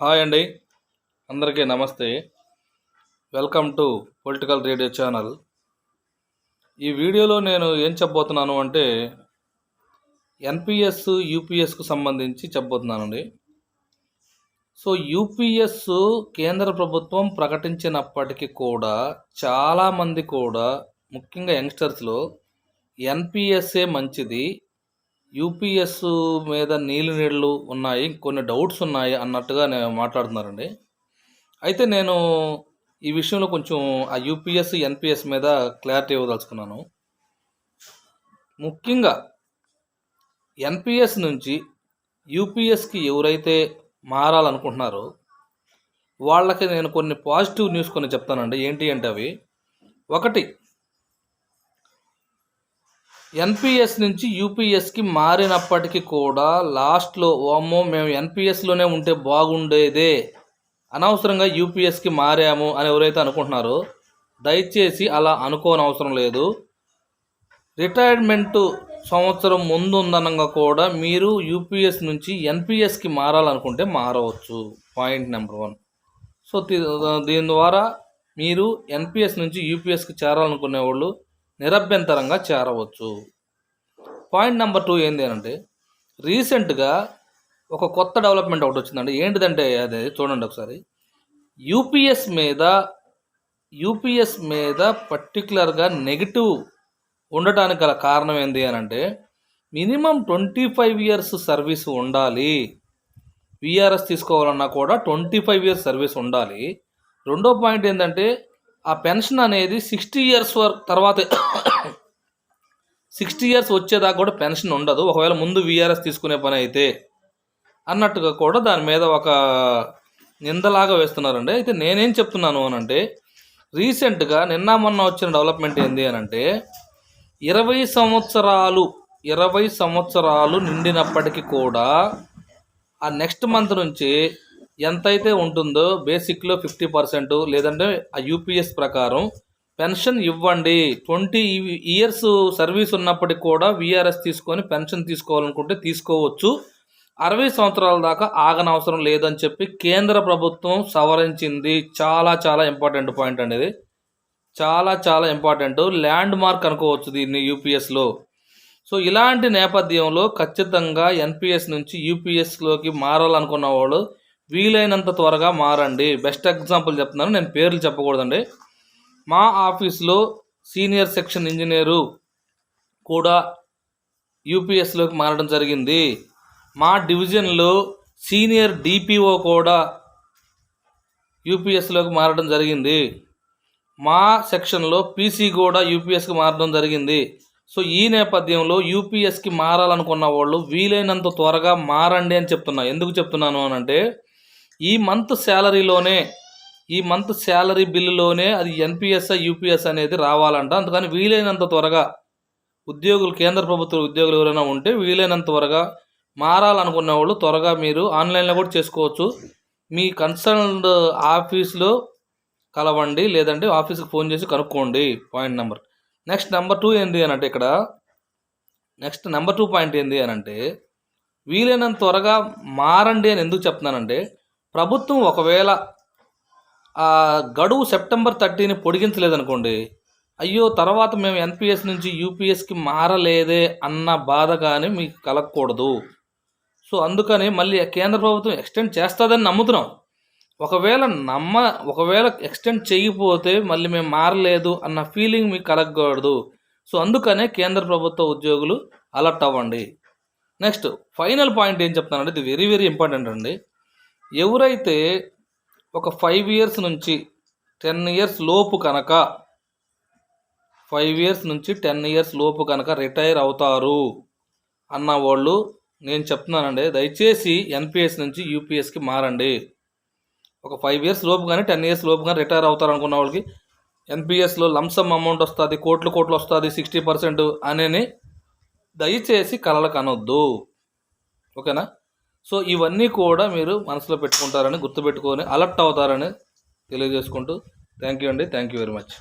Hi అండి. అందరికీ నమస్తే. Welcome to political radio channel. ఈ వీడియోలో నేను ఏం చెప్పబోతున్నాను అంటే ఎన్పిఎస్ యూపీఎస్కు సంబంధించి చెప్పబోతున్నానండి. సో యూపీఎస్ కేంద్ర ప్రభుత్వం ప్రకటించినప్పటికీ కూడా చాలామంది కూడా ముఖ్యంగా యంగ్స్టర్స్లో ఎన్పిఎస్ఏ మంచిది యూపీఎస్ మీద నీళ్ళు నీళ్ళు ఉన్నాయి కొన్ని డౌట్స్ ఉన్నాయి అన్నట్టుగా నేను మాట్లాడుతున్నారండి అయితే నేను ఈ విషయంలో కొంచెం ఆ యూపీఎస్ ఎన్పిఎస్ మీద క్లారిటీ ఇవ్వదలుచుకున్నాను. ముఖ్యంగా ఎన్పిఎస్ నుంచి యూపీఎస్కి ఎవరైతే మారాలనుకుంటున్నారో వాళ్ళకి నేను కొన్ని పాజిటివ్ న్యూస్ కొన్ని చెప్తానండి. ఏంటి అంటే అవి ఒకటి ఎన్పిఎస్ నుంచి యూపీఎస్కి మారినప్పటికీ కూడా లాస్ట్లో ఓమో మేము ఎన్పిఎస్లోనే ఉంటే బాగుండేదే. అనవసరంగా యూపీఎస్కి మారాము అని ఎవరైతే అనుకుంటున్నారో దయచేసి అలా అనుకోని అవసరం లేదు. రిటైర్మెంట్ సంవత్సరం ముందు ఉందనగా కూడా మీరు యూపీఎస్ నుంచి ఎన్పిఎస్కి మారాలనుకుంటే మారవచ్చు. Point number one. సో దీని ద్వారా మీరు ఎన్పిఎస్ నుంచి యూపీఎస్కి చేరాలనుకునే వాళ్ళు నిరభ్యంతరంగా చేరవచ్చు. పాయింట్ నెంబర్ టూ ఏంటి అంటే రీసెంట్గా ఒక కొత్త డెవలప్మెంట్ ఒకటి వచ్చిందండి. ఏంటిదంటే అదే చూడండి ఒకసారి. యూపీఎస్ మీద యూపీఎస్ మీద పర్టికులర్గా నెగిటివ్ ఉండటానికి గల కారణం ఏంటి అని అంటే minimum twenty five years service ఉండాలి విఆర్ఎస్ తీసుకోవాలన్నా కూడా ట్వంటీ ఫైవ్ ఇయర్స్ సర్వీస్ ఉండాలి. రెండో పాయింట్ ఏంటంటే ఆ పెన్షన్ అనేది సిక్స్టీ ఇయర్స్ వరకు తర్వాత సిక్స్టీ ఇయర్స్ వచ్చేదాకా కూడా పెన్షన్ ఉండదు. ఒకవేళ ముందు విఆర్ఎస్ తీసుకునే పని అయితే అన్నట్టుగా కూడా దాని మీద ఒక నిందలాగా వేస్తున్నారండి. అయితే నేనేం చెప్తున్నాను అనంటే రీసెంట్గా నిన్న మొన్న వచ్చిన డెవలప్మెంట్ ఏంది అని అంటే ఇరవై సంవత్సరాలు ఇరవై సంవత్సరాలు నిండినప్పటికీ కూడా ఆ నెక్స్ట్ మంత్ నుంచి ఎంతైతే ఉంటుందో బేసిక్లో ఫిఫ్టీ పర్సెంట్ లేదంటే ఆ యూపీఎస్ ప్రకారం పెన్షన్ ఇవ్వండి. ట్వంటీ ఇయర్స్ సర్వీస్ ఉన్నప్పటికి కూడా విఆర్ఎస్ తీసుకొని పెన్షన్ తీసుకోవాలనుకుంటే తీసుకోవచ్చు. అరవై సంవత్సరాల దాకా ఆగనవసరం లేదని చెప్పి కేంద్ర ప్రభుత్వం సవరించింది. చాలా చాలా ఇంపార్టెంట్ పాయింట్ అనేది చాలా చాలా ఇంపార్టెంట్. ల్యాండ్ మార్క్ అనుకోవచ్చు దీన్ని యూపీఎస్లో. సో ఇలాంటి నేపథ్యంలో ఖచ్చితంగా ఎన్పిఎస్ నుంచి యూపీఎస్లోకి మారాలనుకున్న వాళ్ళు వీలైనంత త్వరగా మారండి. బెస్ట్ ఎగ్జాంపుల్ చెప్తున్నాను. నేను పేర్లు చెప్పకూడదండి. మా ఆఫీస్లో సీనియర్ సెక్షన్ ఇంజనీరు కూడా యూపీఎస్లోకి మారడం జరిగింది. మా డివిజన్లో సీనియర్ డిపిఓ కూడా యూపీఎస్లోకి మారడం జరిగింది. మా సెక్షన్లో పీసీ కూడా యూపీఎస్కి మారడం జరిగింది. సో ఈ నేపథ్యంలో యూపీఎస్కి మారాలనుకున్న వాళ్ళు వీలైనంత త్వరగా మారండి అని చెప్తున్నా. ఎందుకు చెప్తున్నాను అని అంటే ఈ మంత్ శాలరీలోనే ఈ మంత్ శాలరీ బిల్లులోనే అది ఎన్పిఎస్ యూపీఎస్ అనేది రావాలంట. అందుకని వీలైనంత త్వరగా ఉద్యోగులు కేంద్ర ప్రభుత్వ ఉద్యోగులు ఎవరైనా ఉంటే వీలైనంత త్వరగా మారాలనుకున్న వాళ్ళు త్వరగా మీరు ఆన్లైన్లో కూడా చేసుకోవచ్చు. మీ కన్సర్న్డ్ ఆఫీస్లో కలవండి లేదంటే ఆఫీస్కి ఫోన్ చేసి కనుక్కోండి. Point number. Next number two ఏంటి అని అంటే ఇక్కడ నెక్స్ట్ నెంబర్ టూ పాయింట్ ఏంటి అని అంటే వీలైనంత త్వరగా మారండి అని ఎందుకు చెప్తున్నానంటే ప్రభుత్వం ఒకవేళ ఆ గడువు సెప్టెంబర్ థర్టీని పొడిగించలేదనుకోండి అయ్యో తర్వాత మేము ఎన్పిఎస్ నుంచి యూపీఎస్కి మారలేదే అన్న బాధ కానీ మీకు కలగకూడదు. సో అందుకని మళ్ళీ కేంద్ర ప్రభుత్వం ఎక్స్టెండ్ చేస్తుందని నమ్ముతున్నాం. ఒకవేళ నమ్మ ఒకవేళ ఎక్స్టెండ్ చేయకపోతే మళ్ళీ మేము మారలేదు అన్న ఫీలింగ్ మీకు కలగకూడదు. సో అందుకనే కేంద్ర ప్రభుత్వ ఉద్యోగులు అలర్ట్ అవ్వండి. నెక్స్ట్ ఫైనల్ పాయింట్ ఏం చెప్తానంటే ఇది వెరీ వెరీ ఇంపార్టెంట్ అండి. ఎవరైతే ఒక ఫైవ్ ఇయర్స్ నుంచి టెన్ ఇయర్స్ లోపు కనుక ఫైవ్ ఇయర్స్ నుంచి టెన్ ఇయర్స్ లోపు కనుక రిటైర్ అవుతారు అన్న వాళ్ళు నేను చెప్తున్నానండి దయచేసి ఎన్పిఎస్ నుంచి యూపీఎస్కి మారండి. ఒక ఫైవ్ ఇయర్స్ లోపు కానీ టెన్ ఇయర్స్ లోపు కానీ రిటైర్ అవుతారు అనుకున్న వాళ్ళకి ఎన్పిఎస్లో లంసమ్ అమౌంట్ వస్తుంది కోట్లు కోట్లు వస్తుంది సిక్స్టీ పర్సెంట్ అనేని దయచేసి కలలు కనొద్దు. ఓకేనా? సో ఇవన్నీ కూడా మీరు మనసులో పెట్టుకుంటారని గుర్తుపెట్టుకొని అలర్ట్ అవుతారని తెలియజేసుకుంటూ థ్యాంక్ యూ అండి. Thank you very much